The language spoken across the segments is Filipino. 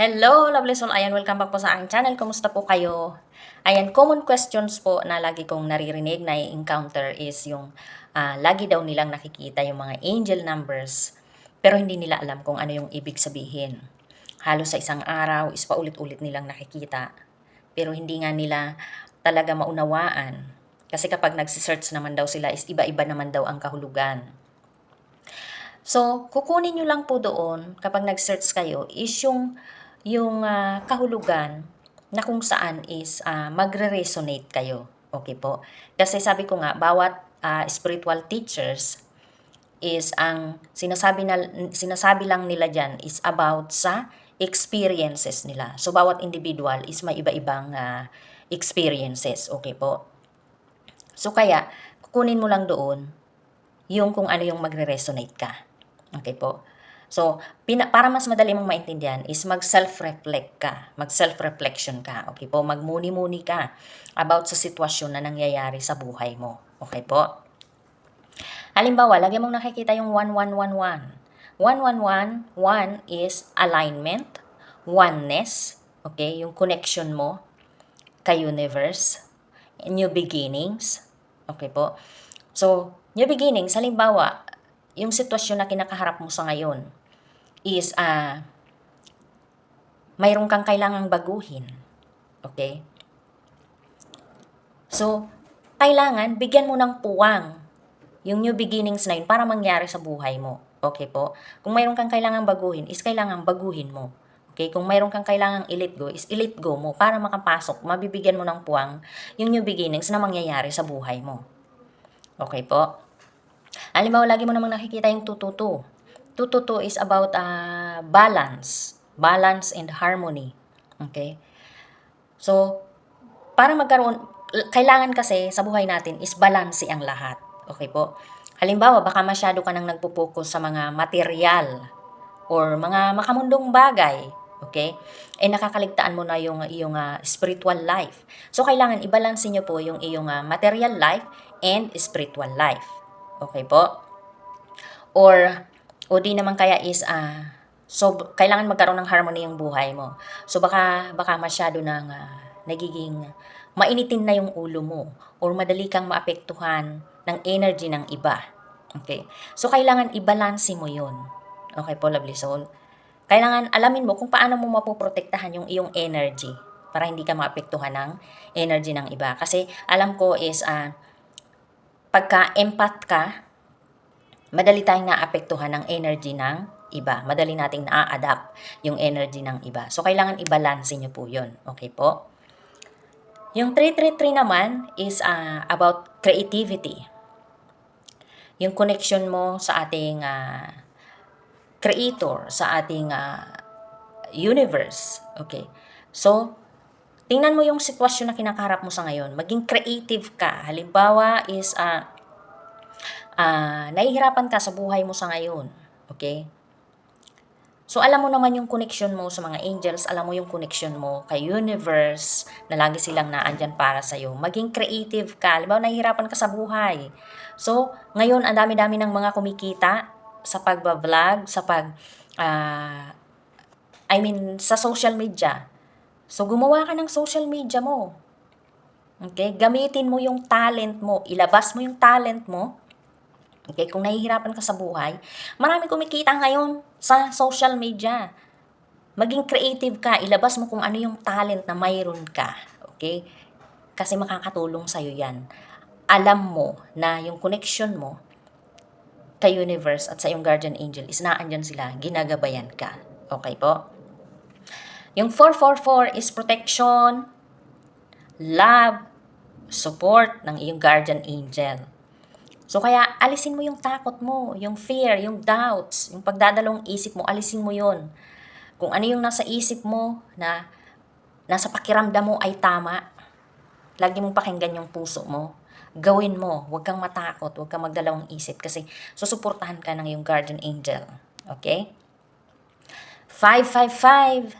Hello, lovely soul. Ayan, welcome back po sa aking channel. Kumusta po kayo? Ayan, common questions po na lagi kong naririnig na encounter is yung ah, lagi daw nilang nakikita yung mga angel numbers pero hindi nila alam kung ano yung ibig sabihin. Halos sa isang araw is paulit-ulit nilang nakikita pero hindi nga nila talaga maunawaan. Kasi kapag nagsisearch naman daw sila is iba-iba naman daw ang kahulugan. So, kukunin nyo lang po doon kapag nag-search kayo is yung yung ah, kahulugan na kung saan is ah, magre-resonate kayo. Okay po? Kasi sabi ko nga, bawat ah, spiritual teachers is ang sinasabi na sinasabi lang nila diyan is about sa experiences nila. So bawat individual is may iba-ibang ah, experiences, okay po? So kaya kukunin mo lang doon yung kung ano yung magre-resonate ka. Okay po? So, pina, para mas madali mong maintindihan is mag-self-reflect ka. Mag-self-reflection ka. Okay po? Magmuni-muni ka about sa sitwasyon na nangyayari sa buhay mo. Okay po? Halimbawa, lagi mong nakikita yung 1111. 1111, 1 is alignment, oneness, okay? Yung connection mo kay universe, new beginnings, okay po? So, new beginnings, halimbawa, yung sitwasyon na kinakaharap mo sa ngayon is ah mayroon kang kailangang baguhin. Okay? So, kailangan bigyan mo ng puwang yung new beginnings na yun para mangyari sa buhay mo. Okay po? Kung mayroon kang kailangang baguhin, is kailangang baguhin mo. Okay? Kung mayroon kang kailangang i-let go, is i-let go mo para makapasok, mabibigyan mo ng puwang yung new beginnings na mangyayari sa buhay mo. Okay po? Halimbawa, lagi mo namang nakikita yung tututu. Tututu is about uh, balance. Balance and harmony. Okay? So, para magkaroon, kailangan kasi sa buhay natin is balance ang lahat. Okay po? Halimbawa, baka masyado ka nang nagpo-focus sa mga material or mga makamundong bagay. Okay? Eh nakakaligtaan mo na yung iyong ah, spiritual life. So kailangan i-balance niyo po yung iyong ah, material life and spiritual life. Okay po? Or o di naman kaya is ah so kailangan magkaroon ng harmony yung buhay mo. So baka baka masyado nang ah, nagiging mainitin na yung ulo mo or madali kang maapektuhan ng energy ng iba. Okay? So kailangan i-balance mo 'yon. Okay lovely soul. Kailangan alamin mo kung paano mo mapoprotektahan yung iyong energy para hindi ka maapektuhan ng energy ng iba. Kasi alam ko is ah pagka empath ka, madali tayong naapektuhan ng energy ng iba. Madali nating na-adapt yung energy ng iba. So, kailangan i-balance nyo po yun. Okay po? Yung 333 naman is ah, about creativity. Yung connection mo sa ating ah, creator, sa ating ah, universe. Okay. So, tingnan mo yung sitwasyon na kinakaharap mo sa ngayon. Maging creative ka. Halimbawa is, ah, ah, nahihirapan ka sa buhay mo sa ngayon. Okay? So, alam mo naman yung connection mo sa mga angels, alam mo yung connection mo kay universe, na lagi silang naandyan para sa'yo. Maging creative ka. Halimbawa, nahihirapan ka sa buhay. So, ngayon, ang dami-dami ng mga kumikita sa pagbablog, sa pag, ah, I mean, sa social media. So, gumawa ka ng social media mo. Okay? Gamitin mo yung talent mo. Ilabas mo yung talent mo. Okay? Kung nahihirapan ka sa buhay, marami kumikita ngayon sa social media. Maging creative ka. Ilabas mo kung ano yung talent na mayroon ka. Okay? Kasi makakatulong sa'yo yan. Alam mo na yung connection mo kay universe at sa iyong guardian angel is naandyan sila, ginagabayan ka. Okay po? Yung 444 is protection, love, support ng iyong guardian angel. So kaya alisin mo yung takot mo, yung fear, yung doubts, yung pagdadalong isip mo, alisin mo yun. Kung ano yung nasa isip mo na nasa pakiramdam mo ay tama, lagi mong pakinggan yung puso mo. Gawin mo, huwag kang matakot, huwag kang magdalawang isip kasi susuportahan ka ng yung guardian angel. Okay? 555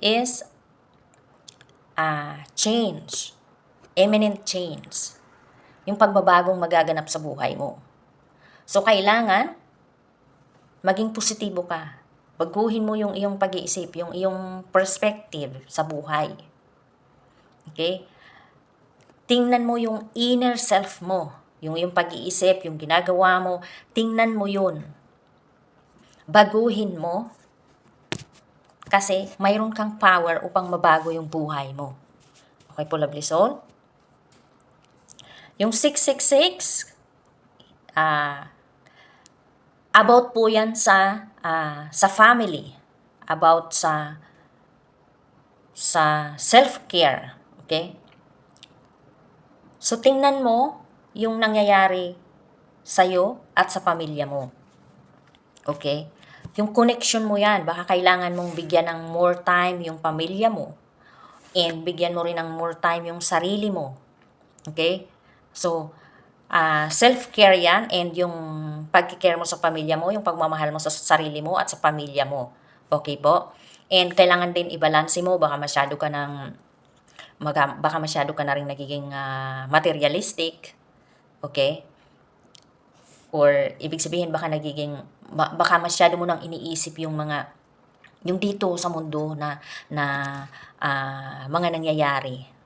is ah change. Imminent change. Yung pagbabagong magaganap sa buhay mo. So, kailangan maging positibo ka. Baguhin mo yung iyong pag-iisip, yung iyong perspective sa buhay. Okay? Tingnan mo yung inner self mo. Yung yung pag-iisip, yung ginagawa mo, tingnan mo yun. Baguhin mo kasi mayroon kang power upang mabago yung buhay mo. Okay po, lovely soul? Yung 666, ah, about po yan sa, ah, sa family. About sa, sa self-care. Okay? So, tingnan mo yung nangyayari sa'yo at sa pamilya mo. Okay? Yung connection mo yan, baka kailangan mong bigyan ng more time yung pamilya mo. And bigyan mo rin ng more time yung sarili mo. Okay? So, ah, self-care yan and yung pag-care mo sa pamilya mo, yung pagmamahal mo sa sarili mo at sa pamilya mo. Okay po? And kailangan din i-balance mo, baka masyado ka ng maga, baka masyado ka na rin nagiging ah, materialistic. Okay? Or ibig sabihin baka nagiging ba- baka masyado mo nang iniisip yung mga yung dito sa mundo na na ah, mga nangyayari.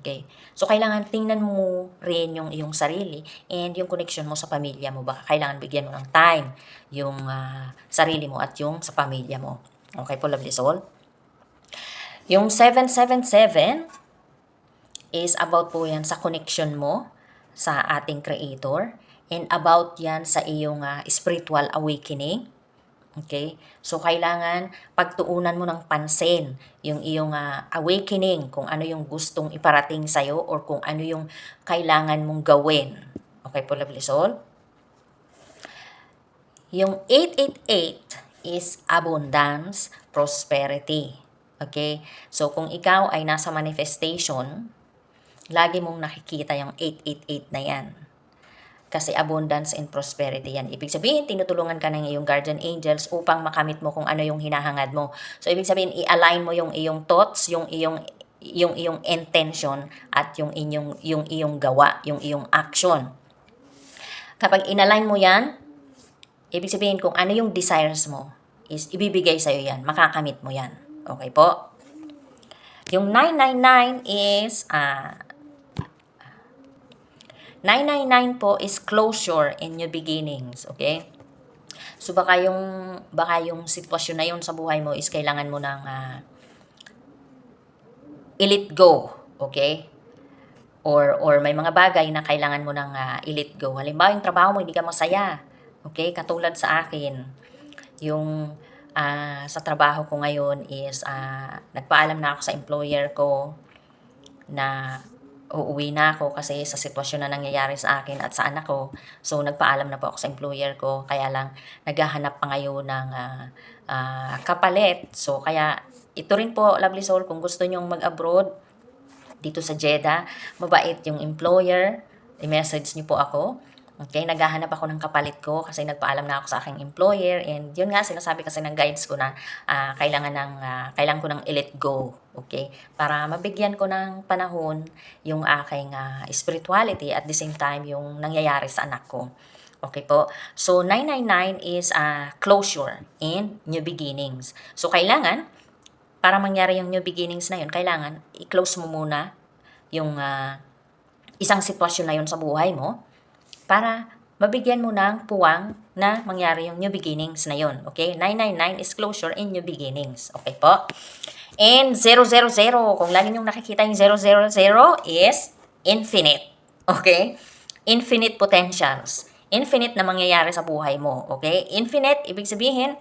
Okay? So, kailangan tingnan mo rin yung iyong sarili and yung connection mo sa pamilya mo. Baka kailangan bigyan mo ng time yung ah, sarili mo at yung sa pamilya mo. Okay po, lovely soul? Yung 777 is about po yan sa connection mo sa ating Creator and about yan sa iyong ah, spiritual awakening. Okay? So, kailangan pagtuunan mo ng pansin yung iyong ah, awakening, kung ano yung gustong iparating sa'yo or kung ano yung kailangan mong gawin. Okay po, lovely soul? Yung 888 is abundance, prosperity. Okay? So, kung ikaw ay nasa manifestation, lagi mong nakikita yung 888 na yan. Kasi abundance and prosperity yan. Ibig sabihin, tinutulungan ka ng iyong guardian angels upang makamit mo kung ano yung hinahangad mo. So, ibig sabihin, i-align mo yung iyong thoughts, yung iyong yung iyong intention at yung inyong yung iyong gawa, yung iyong action. Kapag inalign mo 'yan, ibig sabihin kung ano yung desires mo is ibibigay sa iyo 'yan, makakamit mo 'yan. Okay po? Yung 999 is ah 999 po is closure and new beginnings, okay? So baka yung baka yung sitwasyon na yun sa buhay mo is kailangan mo ng ah, i-let go, okay? Or or may mga bagay na kailangan mo ng ah, i-let go. Halimbawa, yung trabaho mo hindi ka masaya. Okay? Katulad sa akin, yung ah, sa trabaho ko ngayon is ah, nagpaalam na ako sa employer ko na uuwi na ako kasi sa sitwasyon na nangyayari sa akin at sa anak ko. So, nagpaalam na po ako sa employer ko. Kaya lang, naghahanap pa ngayon ng ah, ah, kapalit. So, kaya ito rin po, Lovely Soul, kung gusto nyong mag-abroad dito sa Jeddah, mabait yung employer. I-message niyo po ako. Okay, naghahanap ako ng kapalit ko kasi nagpaalam na ako sa aking employer and yun nga sinasabi kasi ng guides ko na ah, kailangan ng ah, kailangan ko ng i-let go. Okay? Para mabigyan ko ng panahon yung aking ah, spirituality at the same time yung nangyayari sa anak ko. Okay po. So 999 is ah, closure and new beginnings. So kailangan para mangyari yung new beginnings na yun, kailangan i-close mo muna yung ah, isang sitwasyon na yun sa buhay mo para mabigyan mo ng puwang na mangyari yung new beginnings na yun. Okay? 999 is closure and new beginnings. Okay po? And 000, kung lagi niyong nakikita yung 000 is infinite. Okay? Infinite potentials. Infinite na mangyayari sa buhay mo. Okay? Infinite, ibig sabihin,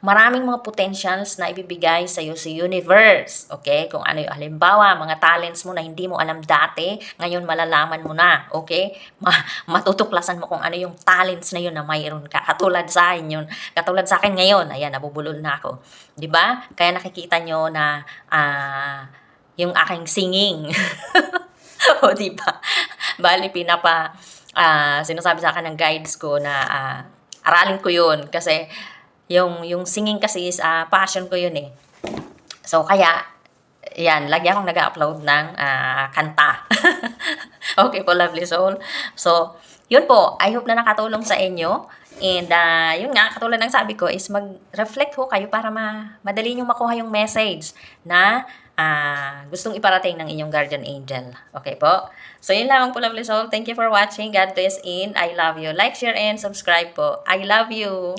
maraming mga potentials na ibibigay sa iyo sa universe. Okay? Kung ano yung halimbawa, mga talents mo na hindi mo alam dati, ngayon malalaman mo na. Okay? Ma- matutuklasan mo kung ano yung talents na yun na mayroon ka. Katulad sa akin yun. Katulad sa akin ngayon. Ayan, nabubulol na ako. 'Di ba? Kaya nakikita nyo na ah, yung aking singing. o, di ba? Bali, pinapa, ah, sinasabi sa akin ng guides ko na ah, aralin ko yun. Kasi, yung, yung singing kasi is ah, passion ko yun eh. So, kaya, yan, lagi akong nag-upload ng ah, kanta. okay po, lovely soul. So, yun po, I hope na nakatulong sa inyo. And ah, yun nga, katulad ng sabi ko, is mag-reflect ho kayo para ma madali nyo makuha yung message na ah, gustong iparating ng inyong guardian angel. Okay po? So, yun lamang po, lovely soul. Thank you for watching. God bless in. I love you. Like, share, and subscribe po. I love you.